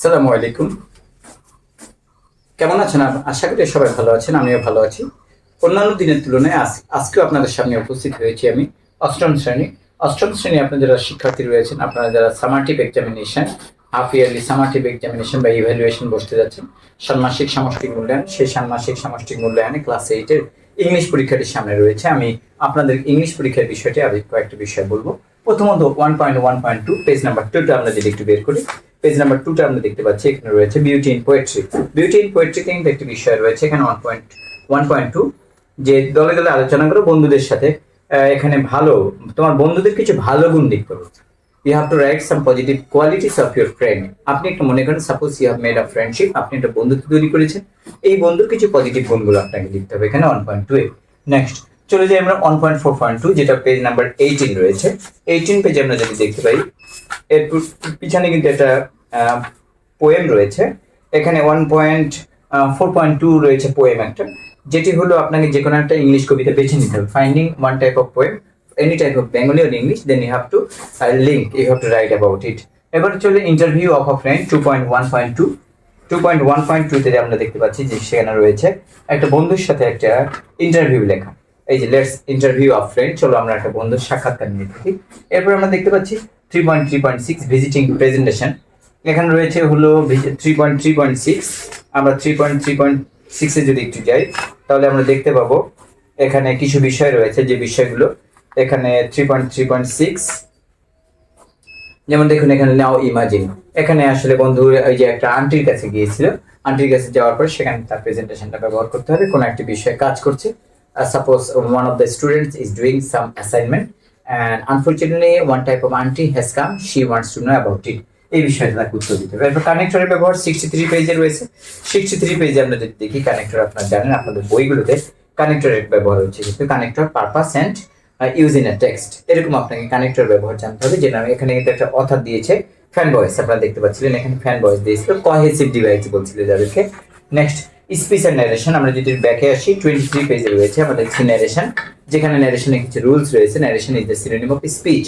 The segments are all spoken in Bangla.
সালামু আলাইকুম। কেমন আছেন? আশা করি সবাই ভালো আছেন, আমিও ভালো আছি। অন্যান্য দিনের তুলনায় আজ আজকেও আপনাদের সামনে উপস্থিত হয়েছি আমি, অষ্টম শ্রেণি। অষ্টম শ্রেণি আপনার যারা শিক্ষার্থী রয়েছেন, আপনারা যারা summative examination half yearly summative examination বা ইভ্যালুয়েশন বসতে যাচ্ছেন, ষান্মাসিক সামষ্টিক মূল্যায়ন সেই ষান্মাসিক সামষ্টিক মূল্যায়নে ক্লাস এইটের ইংলিশ পরীক্ষাটি সামনে রয়েছে। আমি আপনাদের ইংলিশ পরীক্ষার বিষয়টি আগে কয়েকটি বিষয় বলব। প্রথমত one point one point two page number টুটা আমরা যদি একটু বের করি। পেজ নাম্বার টুটা আমরা দেখতে পাচ্ছি, এখানে রয়েছে beauty in poetry beauty in poetry কিন্তু একটি বিষয় রয়েছে, এখানে one point one point two যে দলে দলে আলোচনা করো বন্ধুদের সাথে এখানে ভালো, তোমার বন্ধুদের কিছু ভালো গুণ দিক করো। You have to write some positive qualities of your friend আপনি একটা মনে করেন suppose you have made a friendship আপনি একটা বন্ধুত্ব তৈরি করেছেন, এই বন্ধুর কিছু পজিটিভ গুণগুলো আপনাকে লিখতে হবে, এখানে ওয়ান পয়েন্ট টু নেক্সট চলে যাই আমরা one point four point two যেটা পেজ নাম্বার এইটিন রয়েছে। এইটিন পেজে আমরা যদি দেখতে পাই, এর পিছনে কিন্তু একটা পোয়েম রয়েছে। এখানে one point four point two রয়েছে পোয়েম একটা, যেটি হলো আপনাকে যে কোনো একটা ইংলিশ কবিতা বেছে নিতে হবে। Finding one type of poem any type of Bengali or English then you have to link you have to write about it এবার চলে interview of a friend two point one point two two point one point two টুতে আমরা দেখতে পাচ্ছি যে সেখানে রয়েছে একটা বন্ধুর সাথে একটা ইন্টারভিউ লেখা। এই যে লেটস ইন্টারভিউ অফ ফ্রেন্ড চলো আমরা একটা বন্ধুর সাক্ষাৎকার নিয়ে থাকি এরপর আমরা দেখতে পাচ্ছি three point three point six visiting presentation এখানে রয়েছে হলো three point three point six আমরা থ্রি পয়েন্ট থ্রি পয়েন্ট সিক্সে যদি একটু যাই, তাহলে আমরা দেখতে পাবো এখানে কিছু বিষয় রয়েছে, যে বিষয়গুলো এখানে three point three point six যেমন দেখুন এখানে নাও ইমাজিন এখানে আসলে বন্ধু, ওই যে একটা আন্টির কাছে গিয়েছিল। আন্টির কাছে যাওয়ার পর সেখানে তার প্রেজেন্টেশনটা ব্যবহার করতে হবে, কোনো একটি বিষয়ে কাজ করছে। Suppose one of the students is doing some assignment and unfortunately one type of aunty has come she wants to know about it এই বিষয়টা তাকে উত্তর দিতে হবে। এরপর কানেক্টরের ব্যবহার সিক্সটি থ্রি পেজে রয়েছে। সিক্সটি থ্রি পেজে আমরা যদি দেখি কানেক্টর আপনারা জানেন, আপনাদের বইগুলোতে কানেক্টরের ব্যবহার হচ্ছে। কিন্তু connector purpose and use in a text এরকম আপনাকে কানেক্টর ব্যবহার জানতে হবে, যেটা এখানে কিন্তু একটা অথার দিয়েছে ফ্যান ভয়েস আপনারা দেখতে পাচ্ছিলেন, এখানে ফ্যান ভয়েস দিয়েছিল কহেসিভ ডিভাইস বলছিল যাদেরকে। নেক্সট স্পিচ অ্যান্ড ন্যারেশন আমরা যদি ব্যাকে আসি টোয়েন্টি থ্রি পেজে রয়েছে আমরা দেখছি ন্যারেশন যেখানে ন্যারেশনে কিছু রুলস রয়েছে narration is the synonym of speech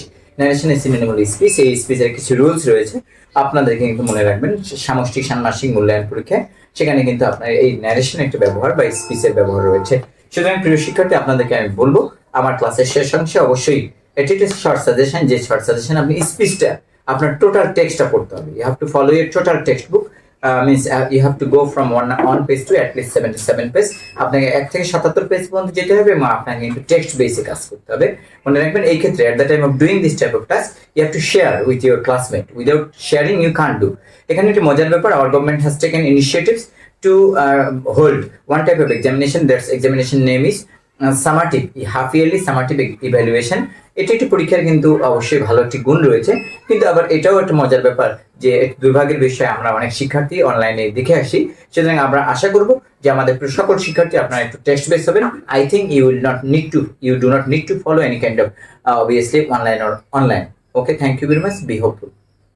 speech এই স্পিচের কিছু রুলস রয়েছে। আপনাদেরকে কিন্তু মনে রাখবেন, সামষ্টিক মূল্যায়ন পরীক্ষায়, সেখানে কিন্তু আপনার এই ন্যারেশন একটা ব্যবহার বা স্পিচের ব্যবহার রয়েছে। সুতরাং প্রিয় শিক্ষার্থী, আপনাদেরকে আমি বলব, আমার ক্লাসের শেষ অংশে অবশ্যই এটি শর্ট সাজেশন যে শর্ট সাজেশন আপনি স্পিচটা আপনার টোটাল টেক্সটটা পড়তে হবে। You have to follow your total text book means you have to go from one one page to at least seventy seven page আপনাকে এক থেকে সাতাত্তর পেজ পর্যন্ত যেতে হবে এবং আপনাকে কিন্তু টেক্সট বেসে কাজ করতে হবে। মনে রাখবেন এই ক্ষেত্রে at the time of doing this type of task you have to share with your classmate without sharing you can do এখানে একটি মজার ব্যাপার our government has taken initiatives to uh, hold. One type of examination that's examination name is summative half yearly summative evaluation এটি একটি পরীক্ষার কিন্তু অবশ্যই ভালো একটি গুণ রয়েছে। কিন্তু আবার এটাও একটা মজার ব্যাপার যে দুর্ভাগ্যের বিষয়ে আমরা অনেক শিক্ষার্থী অনলাইনে দেখে আসি। সুতরাং আমরা আশা করব যে আমাদের সকল শিক্ষার্থী আপনারা একটু টেস্ট বেস হবেন। I think you will not need to you do not need to follow any kind of obviously online or online okay thank you very much be hopeful